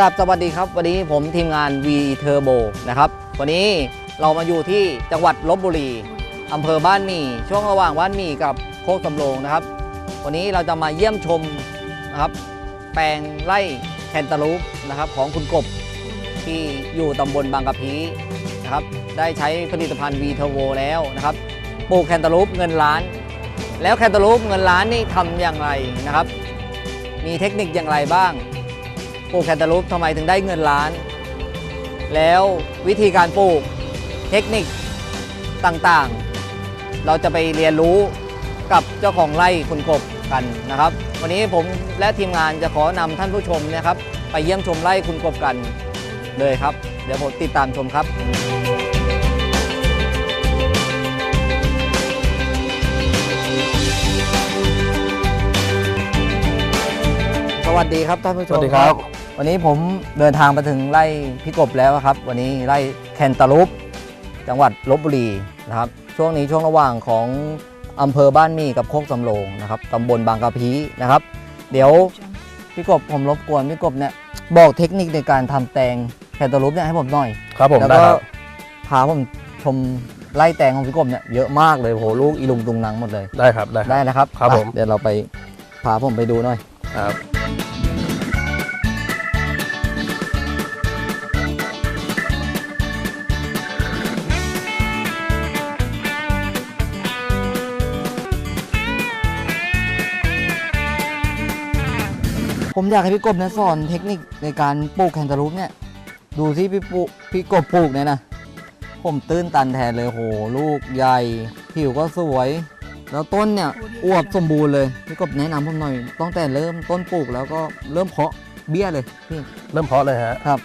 กับสวัสดีครับ วันนี้ผมทีมงาน V Turbo นะครับ วันนี้เรามาอยู่ที่จังหวัดลบบุรีอำเภอบ้านหมี่ช่วงระหว่างบ้านหมี่กับโคกสำโรงนะครับ วันนี้เราจะมาเยี่ยมชมนะครับ แปลงไร่แคนตาลูปนะครับ ของคุณกบที่อยู่ตำบลบางกะพีนะครับ ได้ใช้ผลิตภัณฑ์ V Turbo แล้วนะครับปลูกแคนตาลูปเงินล้าน แล้วแคนตาลูปเงินล้านนี่ทำอย่างไรนะครับ มีเทคนิคอย่างไรบ้าง ปลูกแคนตาลูปทำไมถึงได้เงินล้าน แล้ววิธีการปลูกเทคนิคต่างๆ เราจะไปเรียนรู้กับเจ้าของไร่คุณกบกันนะครับ วันนี้ผมและทีมงานจะขอนำท่านผู้ชมนะครับ ไปเยี่ยมชมไร่คุณกบกันเลยครับ เดี๋ยวผมติดตามชมครับสวัสดีครับท่านผู้ชมสวัสดีครับ วันนี้ผมเดินทางมาถึงไร่พี่กบแล้วครับ วันนี้ไร่แคนตาลูปจังหวัดลบบุรีนะครับ ช่วงนี้ช่วงระหว่างของอำเภอบ้านมี่กับโคกสำโรงนะครับตำบลบางกะพีนะครับ เดี๋ยวพี่กบผมรบกวนพี่กบเนี่ยบอกเทคนิคในการทำแตงแคนตาลูปเนี่ยให้ผมหน่อยครับผมแล้วได้ก็ครับพาผมชมไร่แตงของพี่กบเนี่ยเยอะมากเลยโหลูกอีลุงตุงนังหมดเลยได้ครับได้ครับได้นะครับครับไปผมเดี๋ยวเราไปพาผมไปดูหน่อยครับ ผมอยากให้พี่กบเนี่ยสอนเทคนิคในการปลูกแคนตาลูปเนี่ย ดูที่พี่ปลูกพี่กบปลูกเนี่ยนะ ผมตื้นตันแทนเลยโห ลูกใหญ่ ผิวก็สวย แล้วต้นเนี่ยอวบสมบูรณ์เลย พี่กบแนะนำผมหน่อยตั้งแต่เริ่มต้นปลูกแล้วก็เริ่มเพาะเบี้ยเลยพี่ เริ่มเพาะเลยฮะ ครับ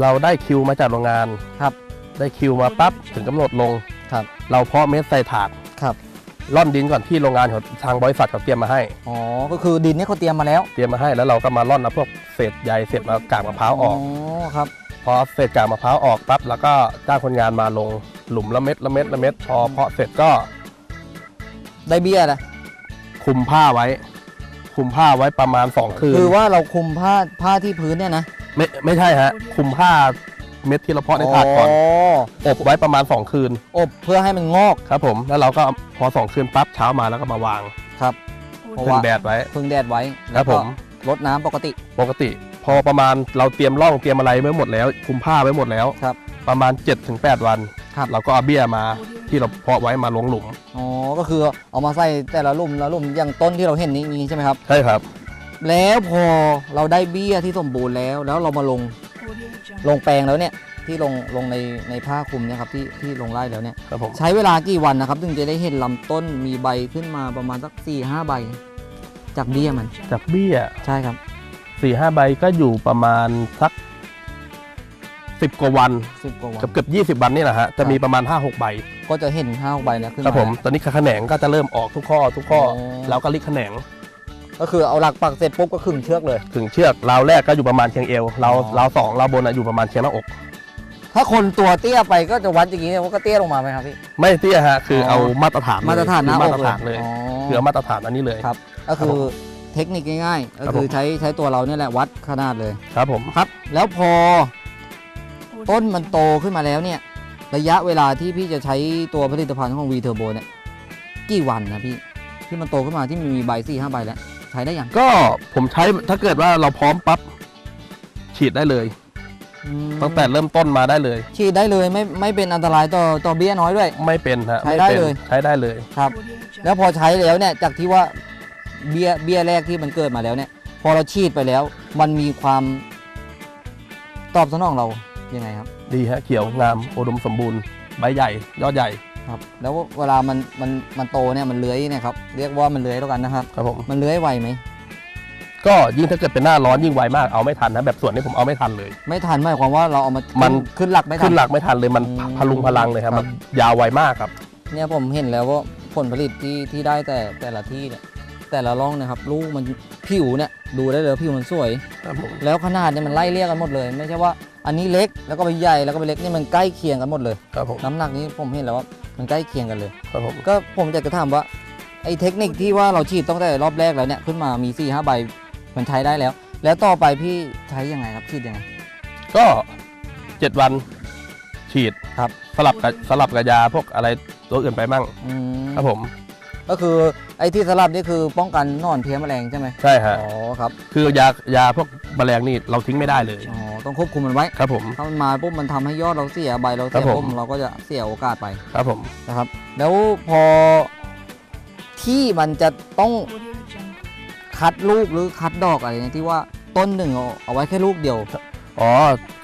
เราได้คิวมาจากโรงงาน ครับ ได้คิวมาปั๊บถึงกำหนดลง ครับ เราเพาะเม็ดใส่ถาดค รับร่อนดินก่อนที่โรงงานของทางบริษัทเขาเตรียมมาให้ อ๋อ ก็คือดินเนี่ยเขาเตรียมมาแล้วเตรียมมาให้แล้วเราก็มาร่อนเอาพวกเศษใยเศษมากากมะพร้าวออก ครับ พอเศษกากมะพร้าวออกปั๊บแล้วก็จ้างคนงานมาลงหลุมละเม็ดละเม็ดละเม็ดพอเพาะเสร็จก็ได้เบี้ยนะคลุมผ้าไว้คลุมผ้าไว้ประมาณ2คืนคือว่าเราคลุมผ้าผ้าที่พื้นเนี่ยนะ ไม่ไม่ใช่ฮะคลุมผ้า เม็ดที่เราเพาะในถาดก่อนอบไว้ประมาณ 2 คืน อบเพื่อให้มันงอกครับผมแล้วเราก็พอสองคืนปั๊บเช้ามาแล้วก็มาวางครับเพราะพึ่ว่างแดดไว้พึ่งแดดไว้คแล้รัวบผก็มรดน้ำปกติปกติ พอประมาณเราเตรียมร่องเตรียมอะไรไว้หมดแล้วคลุมผ้าไว้หมดแล้วครับ ประมาณ 7-8 วันครับเราก็เอาเบี้ยมาที่เราเพาะไว้มาลงหลุมอ๋อก็คือเอามาใส่แต่ละลุ่มละลุ่มอย่างต้นที่เราเห็นนี้นี้ใช่ไหมครับใช่ครับแล้วพอเราได้เบี้ยที่สมบูรณ์แล้ว แล้วเรามาลง ลงแปลงแล้วเนี่ยที่ลงลงในในผ้าคลุมเนี่ยครับที่ที่ลงไร่แล้วเนี่ยครับผมใช้เวลากี่วันนะครับ ถึงจะได้เห็นลำต้นมีใบขึ้นมาประมาณสัก4ี่ห้าใบ จากเบี้ยมันจากเบี้ยใช่ครับสี่ห้าใบก็อยู่ประมาณสักสิบกว่าวันสิบกว่าวันเกือบเกือบยี่สิบวันนี่แหละฮะจะมีประมาณ5้าหกใบ ก็จะเห็นห้าใบเนะขึ้นครับมาผมตอนนี้แขนงก็จะเริ่มออกทุกข้อทุกข้อออแล้วก็ลิกแขนง ก็คือเอาหลักปักเสร็จปุ๊บก็ขึงเชือกเลย ถึงเชือกราวแรกก็อยู่ประมาณเชียงเอวราวอ๋อราวสองราวบนอะอยู่ประมาณเชียงหน้าอก ถ้าคนตัวเตี้ยไปก็จะวัดอย่างนี้เนี่ยว่าก็เตี้ยลงมาไหมครับพี่ ไม่เตี้ยฮะคือออเอามาตรฐานเลยมาตรฐานหน้าคืออมากตรเลยฐานเลยอ๋อ คือเอามาตรฐานอันนี้เลย ครับ ก็คือเทคนิคง่ายๆ ก็ครับคือผมใช้ใช้ตัวเราเนี่ยแหละวัดขนาดเลย ครับผม ครับ แล้วพอต้นมันโตขึ้นมาแล้วเนี่ย ระยะเวลาที่พี่จะใช้ตัวผลิตภัณฑ์ของ V Turbo เนี่ย กี่วันนะพี่ ที่มันโตขึ้นมาที่มันมีใบสี่ห้าใบแล้ว ใช้ได้ยังก็ผมใช้ถ้าเกิดว่าเราพร้อมปั๊บฉีดได้เลย อืมตั้งแต่เริ่มต้นมาได้เลย ฉีดได้เลยไม่ไม่เป็นอันตรายต่อต่อเบี้ยน้อยด้วย ไม่เป็นฮะใช้ได้ม่ป็นเลย ใช้ได้เลย ครับ แล้วพอใช้แล้วเนี่ยจากที่ว่าเบี้ยเบี้ยแรกที่มันเกิดมาแล้วเนี่ย พอเราฉีดไปแล้ว มันมีความตอบสนองเรายังไงครับ ดีฮะเขียวงามอุดมสมบูรณ์ใบใหญ่ ยอดใหญ่ ครับแล้วเวลามันมันมันโตเนี่ยมันเลื้อยเนี่ยครับเรียกว่ามันเลื้อยแล้วกันนะครับครับผมมันเลื้อยไวไหมก็ยิ่งถ้าเกิดเป็นหน้าร้อนยิ่งไวมากเอาไม่ทันนะแบบส่วนนี้ผมเอาไม่ทันเลย ไม่ทันหมายความว่าเราเอามามัมัน ขึ้นหลักไม่ทั ขึ้นนหลักไม่ทันเลยมันอืมพลุงพลังเลยครับครับ มันยาวไวมากครับ เนี่ยผมเห็นแล้วว่าผลผลิตที่ที่ได้แต่แต่ละที่เนี่ยแต่ละร่องเนะครับลูกมันผิวเนี่ยดูได้เลยผิวมันสวย ครับผมแล้วขนาดเนี่ยมันไล่เรียกกันหมดเลย ไม่ใช่ว่าอันนี้เล็กแล้วก็ไปใหญ่แล้วก็ไปเล็กนี่มันใกล้เคียงกันหมดเลย ครับผมน้ำหนักนี้ผมเห็นแล้วว่า มันใกล้เคียงกันเลย ครับผมก็ผมอยากจะถามว่าไอ้เทคนิคที่ว่าเราฉีดตั้งแต่รอบแรกแล้วเนี่ยขึ้นมามี4ี่ห้าใบมันใช้ได้แล้ว แล้วต่อไปพี่ใช้ยังไงครับฉีดยังไง ก็เจ็ดวันฉีดครับ สลับกับสลับกับยาพวกอะไรตัวอื่นไปมั่ง อืมครับผม ก็คือไอ้ที่สลับนี่คือป้องกันหนอนเพี้ยแมลงใช่ไหมใช่ฮะอ๋อครับคือยายาพวกแมลงนี่เราทิ้งไม่ได้เลยอ๋อต้องควบคุมมันไว้ครับผมถ้ามันมาปุ๊บมันทำให้ยอดเราเสียใบเราครัเสียบผมปุ๊บเราก็จะเสียโอกาสไปครับผมนะครับ แล้วพอที่มันจะต้องคัดลูกหรือคัดดอกอะไรเนี่ยที่ว่าต้นหนึ่งเอาเอาไว้แค่ลูกเดียวอ๋อ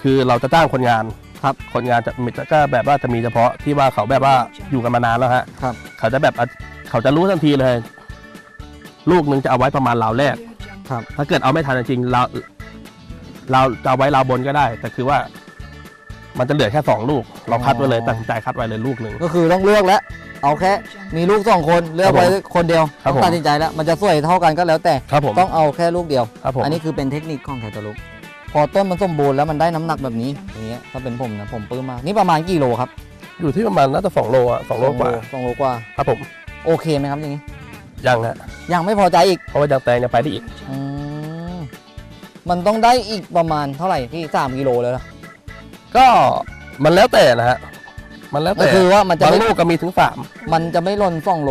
คือเราจะจ้างคนงานครับคนงานจะมีก็แบบว่าจะมีเฉพาะที่ว่าเขาแบบว่าอยู่กันมานานแล้วฮะครับเขาจะแบบอะ เขาจะรู้ทันทีเลย ลูกหนึงจะเอาไว้ประมาณราวแรก ครับ ถ้าเกิดเอาไม่ทันจริงๆเราเราจะเอาไว้ราวบนก็ได้ แต่คือว่า มันจะเหลือแค่สองลูก เราคัดไว้เลยตัดสินใจคัดไว้เลยลูกหนึ่ง ก็คือต้องเลือกแล้วเอาแค่มีลูกสองคนเลือกไว้ครับผมคนเดียวครับต้องผมตัดสินใจแล้วมันจะสวยเท่ากันก็แล้วแต่ครับผมต้องเอาแค่ลูกเดียว ครับผม อันนี้คือเป็นเทคนิคของแคตาลูกพอต้นมันสมบูรณ์แล้วมันได้น้ำหนักแบบนี้อย่างเงี้ยถ้าเป็นผมนะผมปลื้มมากนี่ประมาณกี่โลครับอยู่ที่ประมาณน่าจะสองโลอะสองโลกว่าสองโลกว่า ครับผม โอเคไหมครับอย่างนี้ ยังฮะยังไม่พอใจอีกเพราะว่ายังแตงยังไปได้อีก อืมมันต้องได้อีกประมาณเท่าไหร่พี่สามกิโลเลยนะ ก็มันแล้วแต่นะฮะมันแล้วก็แต่คือว่ามันจะบางไม่ ลูกก็มีถึงสามมันจะไม่ล่นสองโล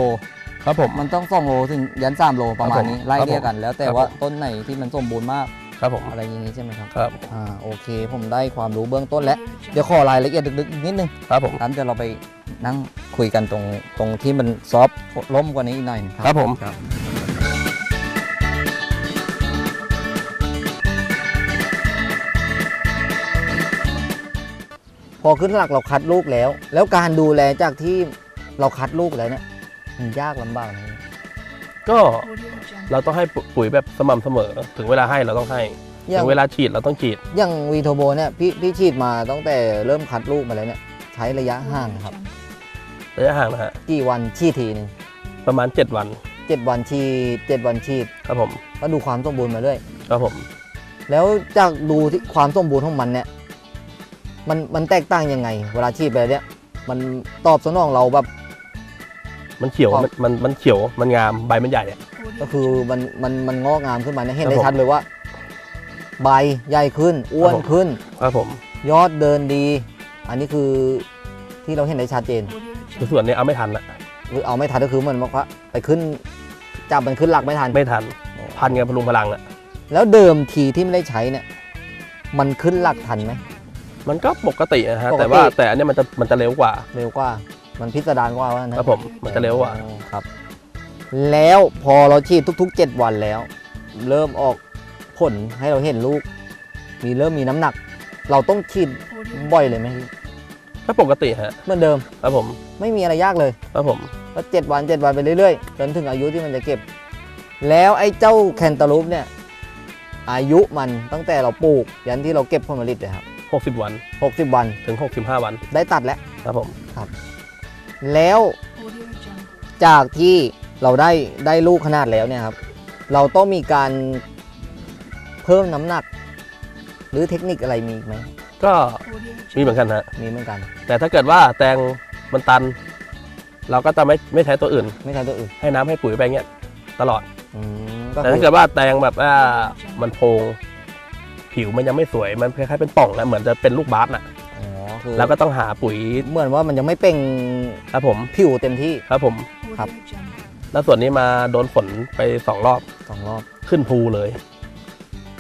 ครับผม มันต้องสองโลถึงยันสามโลประมาณนี้ครับผมไล่เรียกกัน แล้วแต่ครับว่าผมต้นไหนที่มันสมบูรณ์มากครับผมอะไรอย่างนี้ใช่ไหมครับ ครับอ่าโอเค ผมได้ความรู้เบื้องต้นแล้ว เดี๋ยวขอรายละเอียดลึกๆอีกนิดนึงครับผมครับเดี๋ยวเราไป นั่งคุยกันตรงตรงที่มันซอฟต์ล้มกว่านี้อีกหน่อยครับผมครับ พอขึ้นหลักเราคัดลูกแล้ว แล้วการดูแลจากที่เราคัดลูกแล้วเนี่ยมันยากลำบากไหมก็เราต้องให้ปุ๋ยแบบสม่ำเสมอ ถึงเวลาให้เราต้องให้อย่าถึงงเวลาฉีดเราต้องฉีด อย่างวีโทโบเนี่ยพี่พี่ฉีดมาตั้งแต่เริ่มคัดลูกมาแล้วเนี่ยใช้ระยะห่างครับ ระยะห่างนะฮะกี่วันฉีดทีหนึงประมาณ 7 วัน เจ็ดวันฉีดเจ็ดวันฉีดครับผมก็ดูความสมบูรณ์มาเรื่อยครับผมแล้วจากดูที่ความสมบูรณ์ของมันเนี่ยมันมันแตกต่างยังไง เวลาฉีดไปแล้วเนี่ยมันตอบสนองเราแบบ มันเขียวครับ มันมันมันเขียวมันงามใบมันใหญ่อะ ก็คือมันมันมันงอกงามขึ้นมาเนี่ยเห็นครับได้ผมชัดเลยว่า ใบใหญ่ขึ้นอ้วนครับผม ขึ้น ครับผมยอดเดินดี อันนี้คือที่เราเห็นได้ชัดเจน คือส่วนนี้เอาไม่ทันละหรือเอาไม่ทันก็คือเหมือนบอกว่าไปขึ้นจับมันขึ้นหลักไม่ทัน ไม่ทัน พันกันพลุงพลังอะแล้วเดิมทีที่ไม่ได้ใช้เนี่ย มันขึ้นหลักทันไหม มันก็ปกตินะฮะ ปกติ แต่ว่าแต่อันเนี้ยมันจะมันจะเร็วกว่า เร็วกว่า มันพิสดารกว่าว่านะครับผมมันจะเร็วกว่า อ๋อครับ แล้วพอเราฉีดทุก ๆ 7 วันแล้ว เริ่มออกผลให้เราเห็นลูก มีเริ่มมีน้ำหนัก เราต้องฉีดบ่อยเลยไหมพี่ ก็ปกติฮะเหมือนเดิมครับผมไม่มีอะไรยากเลยครับผมก็เจ็ดวันเจ็ดวันไปเรื่อยๆจนถึงอายุที่มันจะเก็บ แล้วไอ้เจ้าแคนตาลูปเนี่ยอายุมันตั้งแต่เราปลูก ยันที่เราเก็บผลผลิตเลยครับ 60 วัน 60 วันถึง 65 วัน ได้ตัดแล้วครับผมแล้วจากที่เราได้ได้ลูกขนาดแล้วเนี่ยครับ เราต้องมีการเพิ่มน้ำหนัก หรือเทคนิคอะไรมีอีกไหม ก็มีเหมือนกันฮะมีเหมือนกัน แต่ถ้าเกิดว่าแตงมันตัน เราก็จะไม่ไม่ใช้ตัวอื่น ไม่ใช่ตัวอื่น ให้น้ำให้ปุ๋ยไปเงี้ยตลอดอืมก็แต่คืถ้าอเกิดว่าแตงแบบว่ามันโพง ผิวมันยังไม่สวยมันคล้ายๆเป็นป่องนะเหมือนจะเป็นลูกบาสน่ะอ๋อคือแล้วก็ต้องหาปุ๋ยเหมือนว่ามันยังไม่เป่งครับผมผิวเต็มที่ครับผมครับแล้วส่วนนี้มาโดนฝนไปสองรอบสองรอบขึ้นภูเลย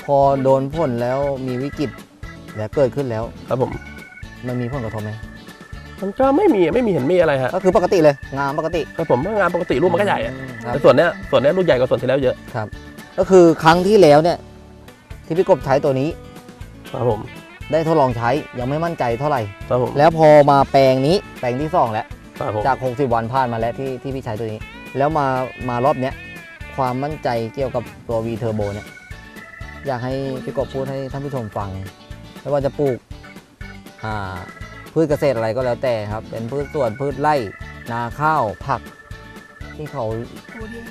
พอโดนพ่นแล้วมีวิกฤต แล้วเกิดขึ้นแล้ว ครับผม มันมีผลกระทบไหมมันก็ไม่มีไม่มีเห็นมีอะไรฮะก็คือปกติเลยงามปกติครับผมว่างานปกติลูกมันก็ใหญ่อะครับแต่ส่วนเนี้ยส่วนเนี้ยลูกใหญ่กว่าส่วนที่แล้วเยอะก็คือครั้งที่แล้วเนี่ย ที่พี่กบใช้ตัวนี้ครับผมได้ทดลองใช้ยังไม่มั่นใจเท่าไหร่ ครับผมแล้วพอมาแปลงนี้แปลงที่สองแล้ว ครับผมจาก 60 วันผ่านมาแล้วที่ที่พี่ใช้ตัวนี้ แล้วมามารอบเนี้ยความมั่นใจเกี่ยวกับตัว V Turbo เนี่ย อยากให้พี่กบพูดให้ท่านผู้ชมฟัง ไม่ว่าจะปลูกอ่าพืชเกษตรอะไรก็แล้วแต่ครับ เป็นพืชสวนพืชไร่นาข้าวผัก ที่เขา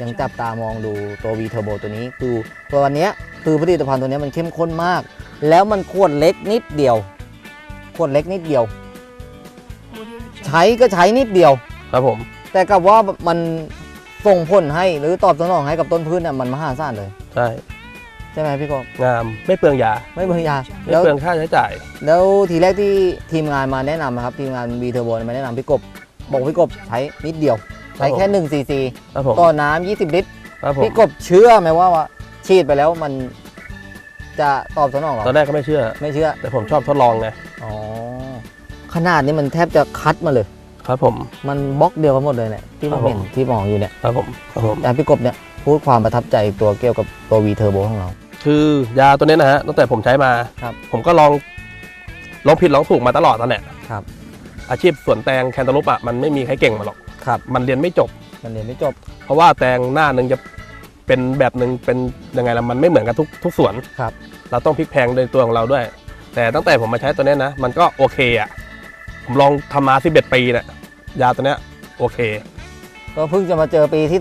ยังจับตามองดูตัว V Turbo ตัวนี้ คือตัววันเนี้ยคือผลิตภัณฑ์ตัวเนี้ยมันเข้มข้นมาก แล้วมันขวดเล็กนิดเดียวขวดเล็กนิดเดียว ใช้ก็ใช้นิดเดียวครับผม แต่กับว่ามันส่งผลให้หรือตอบสนองให้กับต้นพืชเนี่ยมันมหาศาลเลย ใช่ใช่ไหมพี่กบงามไม่เปลืองยาไม่เบื่อยาไม่แล้วเปลืองค่าใช้จ่าย แล้วทีแรกที่ทีมงานมาแนะนำนะครับทีมงานวีเทอร์โบมาแนะนำพี่กบบอกพี่กบใช้นิดเดียว ใช้แค่1ซีซีครับผมต่อน้ำ20 ลิตรครับผมพี่กบเชื่อไหมว่าว่าฉีดไปแล้วมันจะตอบสนองหรอตอนแรกก็ไม่เชื่อไม่เชื่อ แต่ผมชอบทดลองไงอ๋อขนาดนี้มันแทบจะคัดมาเลย ครับผม มันบล็อกเดียวกันหมดเลยเนี่ยที่ผครัมบผมเห็นที่มองอยู่เนี่ยครับผมครับผมแต่พี่กบเนี่ยพูดความประทับใจตัวเกี่ยวกับตัววีเทอร์โบของเรา คือยาตัวนี้นะฮะตั้งแต่ผมใช้มา ครับ ผมก็ลองลองผิดลองถูกมาตลอดนั่นแหละครับ อาชีพสวนแตงแคนตาลูปอะมันไม่มีใครเก่งมาหรอก ครับ มันเรียนไม่จบ มันเรียนไม่จบ เพราะว่าแตงหน้าหนึ่งจะเป็นแบบหนึ่งเป็นยังไงล่ะมันไม่เหมือนกันทุกทุกสวนครับ เราต้องพลิกแพลงโดยตัวของเราด้วย แต่ตั้งแต่ผมมาใช้ตัวเนี้ยนะ มันก็โอเคอะผมลองทำมา11ปีเนี่ยยาตัวเนี้ยโอเค ก็เพิ่งจะมาเจอปีที่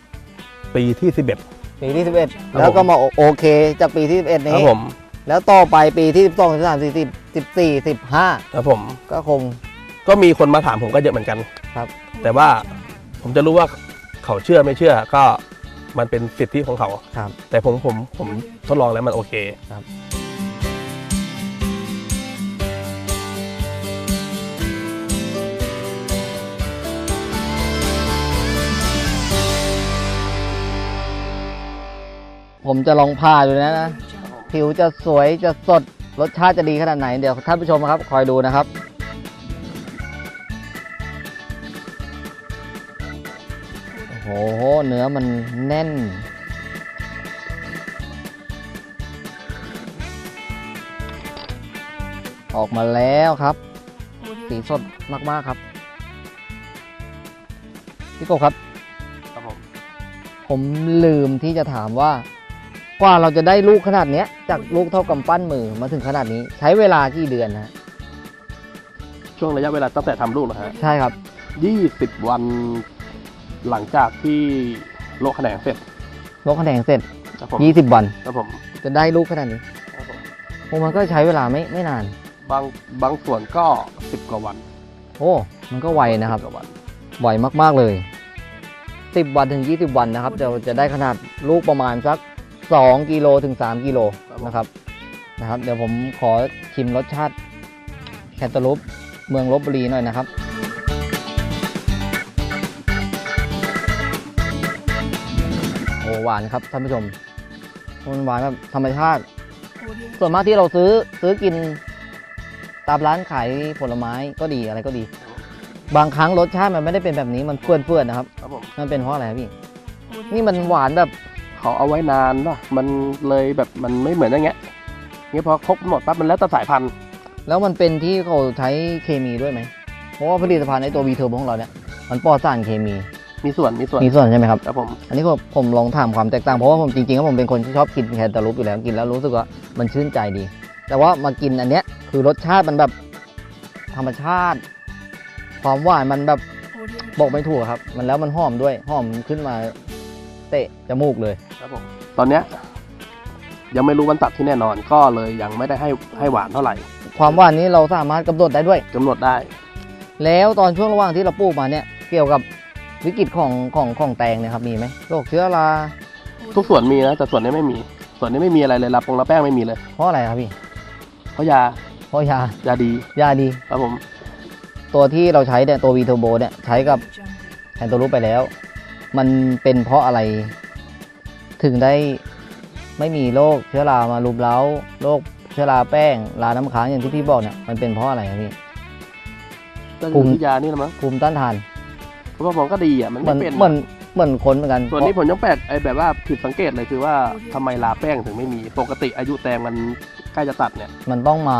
11ปีที่11 ปีที่ 11 แล้วก็มาโอโอเคจากปีที่ 11ครันี้บผมแล้วต่อไปปีที่ 12 13 14 14 15ครับผมก็คง ก็มีคนมาถามผมก็เยอะเหมือนกันครับ แต่ว่าผมจะรู้ว่าเขาเชื่อไม่เชื่อก็มันเป็นสิทธิของเขา ครับ แต่ผมผมผมทดลองแล้วมันโอเค ผมจะลองผ่าดูนะนะ ผิวจะสวยจะสดรสชาติจะดีขนาดไหน เดี๋ยวท่านผู้ชมครับ คอยดูนะครับ โอ้โห เนื้อมันแน่น ออกมาแล้วครับ สีสดมาก ๆ ครับ พี่กบครับ ครับผม ผมลืมที่จะถามว่า กว่าเราจะได้ลูกขนาดเนี้ย จากลูกเท่ากำปั้นมือมาถึงขนาดนี้ ใช้เวลากี่เดือนนะช่วงระยะเวลาตั้งแต่ทำลูกนะฮะใช่ครับ20วันหลังจากที่โลกแขนงเสร็จลกคะแนนเสร็จ ครับผม20 วัน ครับผมจะได้ลูกขนาดนี้ครับผมโอ้มันก็ใช้เวลาไม่ไม่นาน บางบางส่วนก็10กว่าวันโอ้ มันก็ไวนะครับ10กว่าวันไวมาก ๆ เลย 10 วันถึง 20 วันนะครับจะจะได้ขนาดลูกประมาณสัก 2กิโลถึง 3กิโลนะครับนะครับ เดี๋ยวผมขอชิมรสชาติแคนตาลูปเมืองลบบุรีหน่อยนะครับโอ้หวานครับท่านผู้ชมมันหวานแบบธรรมชาติ ส่วนมากที่เราซื้อซื้อกินตามร้านขายผลไม้ก็ดีอะไรก็ดี บางครั้งรสชาติมันไม่ได้เป็นแบบนี้มันเฟื่อนเฟื่อนๆนะครับครับผมมันเป็นเพราะอะไรครับพี่ นี่มันหวานแบบ เขาเอาไว้นานป่ะมันเลยแบบมันไม่เหมือนอย่างเงี้ยเงี้ยพอครบหมดปั๊บมันแล้วแต่สายพันธุ์ แล้วมันเป็นที่เขาใช้เคมีด้วยไหม เพราะว่าผลิตภัณฑ์ในตัววีเทอร์ของเราเนี่ยมันปลอดสารเคมี มีส่วนมีส่วนมีส่วนใช่ไหมครับ ครับผม อันนี้ผมผมลองถามความแตกต่างเพราะว่าผมจริงๆแล้วผมเป็นคนที่ชอบกินแคนตาลูปอยู่แล้วกินแล้วรู้สึกว่ามันชื่นใจดี แต่ว่ามากินอันเนี้ยคือรสชาติมันแบบธรรมชาติ ความหวานมันแบบบอกไม่ถูกครับ มันแล้วมันหอมด้วยหอมขึ้นมา เตะจมูกเลย ครับผมตอนเนี้ยยังไม่รู้วันตัดที่แน่นอน ก็เลยยังไม่ได้ให้ให้หวานเท่าไหร่ความหวานนี้เราสามารถกำหนดได้ด้วย กำหนดได้ แล้วตอนช่วงระหว่างที่เราปลูกมาเนี่ยเกี่ยวกับวิกฤตของของของแตงเนี่ยครับมีไหมโรคเชื้อราทุกส่วนมีนะแต่ส่วนนี้ไม่มี ส่วนนี้ไม่มีอะไรเลยลาปงลาแป้งไม่มีเลย เพราะอะไรครับพี่เพราะยาเพราะยายาดียาดี ครับผม ตัวที่เราใช้เนี่ยตัววีโทโบเนี่ยใช้กับแอนโตรูปไปแล้ว มันเป็นเพราะอะไร ถึงได้ไม่มีโรคเชื้อรามารุมเร้าโรคเชื้อราแป้งราน้ำค้างอย่างที่พี่บอกเนี่ยมันเป็นเพราะอะไรครับพี่ก็ภูคือมิที่ยานี่แหละมั้งภูมิต้านทานเพราะว่าผมก็ดีอะมันเหมืไม่อนเป็นเหมือนเหมือนคนเหมือนกันส่วนนี้ผมยังแปลกไอ้แบบว่าผิดสังเกตเลยคือว่าทำไมลาแป้งถึงไม่มีปกติอายุแตงมันใกล้จะตัดเนี่ย มันต้องมา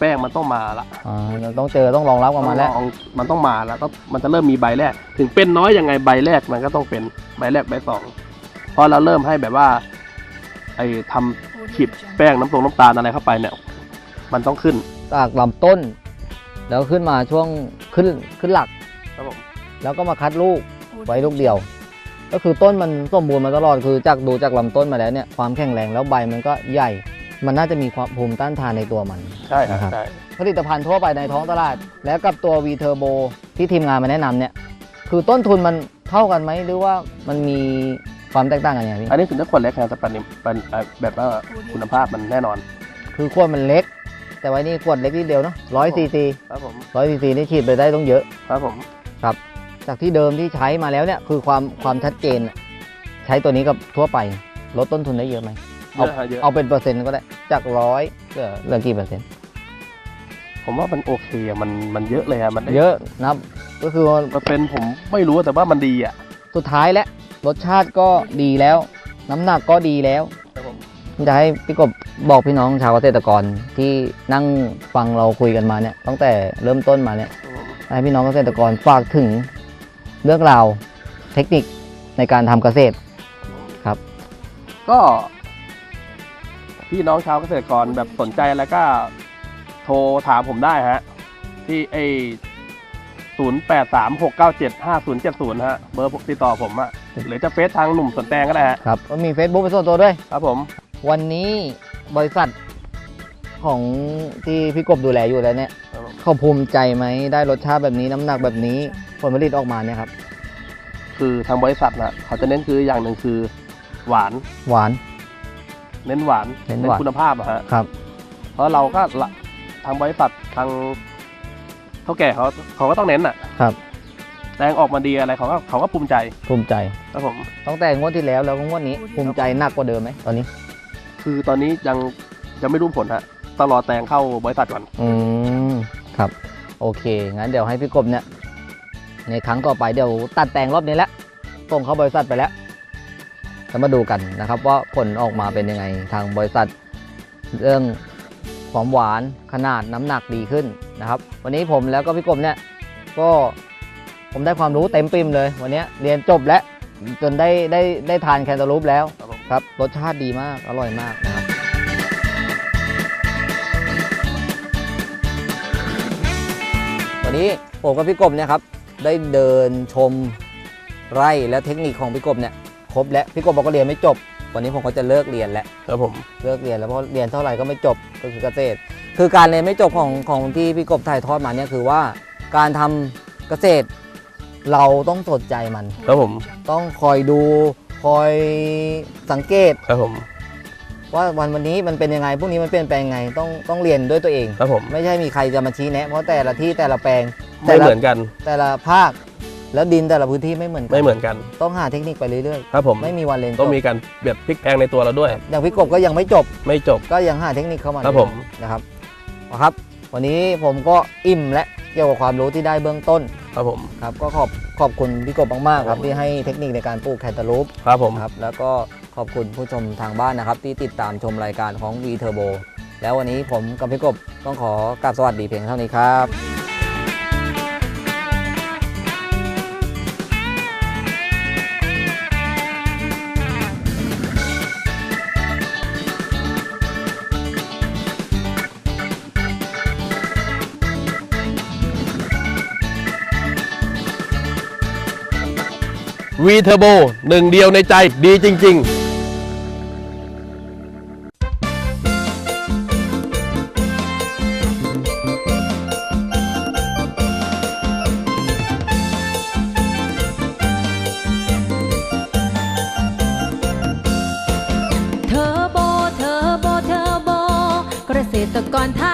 แป้งมันต้องมาละอ่าเราต้องเจอต้องรองรับกับมันแล้ว ต้องลองมันต้องมาแล้วต้องมันจะเริ่มมีใบแรก ถึงเป็นน้อยยังไงใบแรกมันก็ต้องเป็นใบแรกใบสอง พอเราเริ่มให้แบบว่า ไอ้ทำขีดแป้งน้ำตรงน้ำตาลอะไรเข้าไปเนี่ย มันต้องขึ้นจากลำต้น แล้วขึ้นมาช่วงขึ้นขึ้นหลัก ครับผมแล้วก็มาคัดลูกไว้ลูกเดียว ก็คือต้นมันสมบูรณ์มาตลอดคือจากดูจากลำต้นมาแล้วเนี่ยความแข็งแรงแล้วใบมันก็ใหญ่ มันน่าจะมีความภูมิต้านทานในตัวมัน ใช่ครับนะครับใช่ผลิตภัณฑ์ทั่วไปในท้องตลาด แล้วกับตัว V Turbo ที่ทีมงานมาแนะนำเนี่ย คือต้นทุนมันเท่ากันไหมหรือว่ามันมี ความแตกต่างกันยังไงพี่อันนี้ถึงจะขวดเล็กนะแต่ปันนี้ปันเอ่อแบบว่าคุณภาพมันแน่นอน คือขวดมันเล็ก แต่ว่านี่ขวดเล็กนิดเดียวเนาะร้อยซีซีครับผม ร้อยซีซีนี่ฉีดไปได้ต้องเยอะ ครับผม จากที่เดิมที่ใช้มาแล้วเนี่ยคือความความชัดเจนอะใช้ตัวนี้กับทั่วไปลดต้นทุนได้เยอะไหม เยอะฮะเยอะ เอาเป็นเปอร์เซ็นต์ก็ได้จากร้อยเหลือเหลือกี่เปอร์เซ็นต์ผมว่ามันโอเคอะมันมันเยอะเลยอะมันได้เยอะนะครับก็คือว่าเปอร์เซ็นต์ผมไม่รู้แต่ว่ามันดีอะสุดท้ายแล้ว รสชาติก็ดีแล้ว น้ำหนักก็ดีแล้วผมจะให้พี่กบบอกพี่น้องชาวเกษตรกรที่นั่งฟังเราคุยกันมาเนี่ยตั้งแต่เริ่มต้นมาเนี่ยให้พี่น้องเกษตรกรฝากถึงเรื่องราวเทคนิคในการทำเกษตรครับ ก็ พี่น้องชาวเกษตรกรแบบสนใจแล้วก็โทรถามผมได้ฮะ ที่ไอศูนย์แปดสามหกเก้าเจ็ดห้าศูนย์เจ็ดศูนย์ฮะเบอร์ติดต่อผมอะ หรือจะเฟซทางหนุ่มสวนแตงก็ได้ฮะครับก็มี Facebook เป็นส่วนตัวด้วย ครับผม วันนี้บริษัทของที่พี่กบดูแลอยู่แล้วเนี่ยครับผม เขาภูมิใจไหมได้รสชาติแบบนี้น้ำหนักแบบนี้ผลผลิตออกมาเนี่ยครับ คือทางบริษัทนะเขาจะเน้นคืออย่างหนึ่งคือ หวานหวาน เน้นหวานเน้นหวาน คุณภาพอะฮะครับ เพราะเราก็ละทางบริษัททางเท่าแก่เขาเขาก็ต้องเน้นอะครับ แตงออกมาดีอะไรเขาก็เขาก็ภูมิใจภูมิใจครับผม ตั้งแต่งวดที่แล้วแล้วก็งวดนี้ภูมิใจหนักกว่าเดิมไหมตอนนี้คือตอนนี้ยังยังไม่รู้ผลฮะต้องรอแตงเข้าบริษัทก่อนอืมครับ โอเค งั้นเดี๋ยวให้พี่กบเนี่ย ในครั้งต่อไปเดี๋ยวตัดแต่งรอบนี้แล้วส่งเข้าบริษัทไปแล้วจะมาดูกันนะครับ ว่าผลออกมาเป็นยังไงทางบริษัท เรื่องความหวานขนาดน้ำหนักดีขึ้นนะครับ วันนี้ผมแล้วก็พี่กบเนี่ยก็ ผมได้ความรู้เต็มปิมเลย วันนี้เรียนจบแล้ว จนได้ได้ได้ทานแคนตาลูปแล้วครับผมครับรสชาติดีมากอร่อยมากนะครับวันนี้ผมกับพี่กบเนี่ยครับได้เดินชมไร่และเทคนิคของพี่กบเนี่ยครบแล้วพี่กบบอกก็เรียนไม่จบ วันนี้ผมก็จะเลิกเรียนแล้วครับผมเลิกเรียนแล้วเพราะเรียนเท่าไหร่ก็ไม่จบก็คือเกษตร คือการเรียนไม่จบของของที่พี่กบถ่ายทอดมาเนี่ยคือว่าการทำเกษตร เราต้องสนใจมัน ครับผมต้องคอยดูคอยสังเกต ครับผมว่าวันวันนี้มันเป็นยังไงพรุ่งนี้มันเปลี่ยนแปลงยังไงต้องต้องเรียนด้วยตัวเอง ครับผมไม่ใช่มีใครจะมาชี้แนะเพราะแต่ละที่แต่ละแปลงแต่ไม่ละเหมือนกัน แต่ละภาค แล้วดินแต่ละพื้นที่ไม่เหมือนกัไม่เหมือนกัน ต้องหาเทคนิคไปเรื่อยครับผมๆไม่มีวันเรียนจบต้องมีการแบบพลิกแพลงในตัวเราด้วย อย่างพี่กบก็ยังไม่จบ ไม่จบ ก็ยังหาเทคนิคเข้ามาครับเอยๆผม นะครับเอาครับ วันนี้ผมก็อิ่มและเกี่ยวกับความรู้ที่ได้เบื้องต้นครับผมครับก็ขอบขอบคุณพี่กบมากๆครับที่ให้เทคนิคในการปลูกแคนตาลูปครับผมครับแล้วก็ขอบคุณผู้ชมทางบ้านนะครับ ที่ติดตามชมรายการของ V Turbo แล้ววันนี้ผมกับพี่กบต้องขอกราบสวัสดีเพียงเท่านี้ครับ วีเทอร์โบหนึ่งเดียวในใจดีจริง ๆเทอโบเทอโบเทอร์โบเกษตรกรไทย